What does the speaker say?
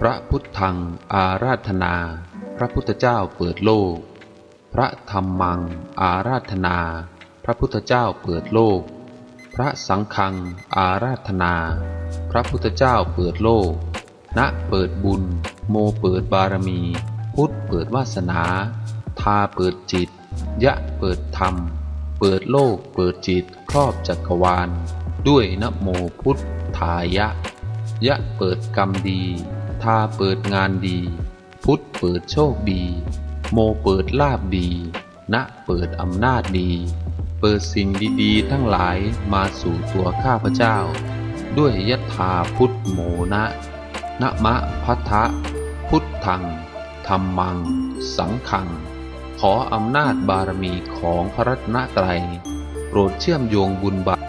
พระพุทธังอาราธนา พระพุทธเจ้าเปิดโลก พระธรรมังอาราธนา พระพุทธเจ้าเปิดโลก พระสังฆังอาราธนา พระพุทธเจ้าเปิดโลก ณเปิดบุญ โมเปิดบารมี พุทธเปิดวาสนา ทาเปิดจิต ยะเปิดธรรม เปิดโลกเปิดจิตครอบจักรวาล ด้วยนโมพุทธายะ ยะเปิดกรรมดี ทาเปิดงานดี พุทธเปิดโชคดี โมเปิดลาบดี ณเปิดอำนาจดี เปิดสิ่งดีๆ ทั้งหลายมาสู่ตัวข้าพเจ้า ด้วยยถาพุทธโมนะนะมะพัทธะพุทธังธรรมัง สังขัง ขออำนาจบารมีของพระรัตนตรัย โปรดเชื่อมโยงบุญบาร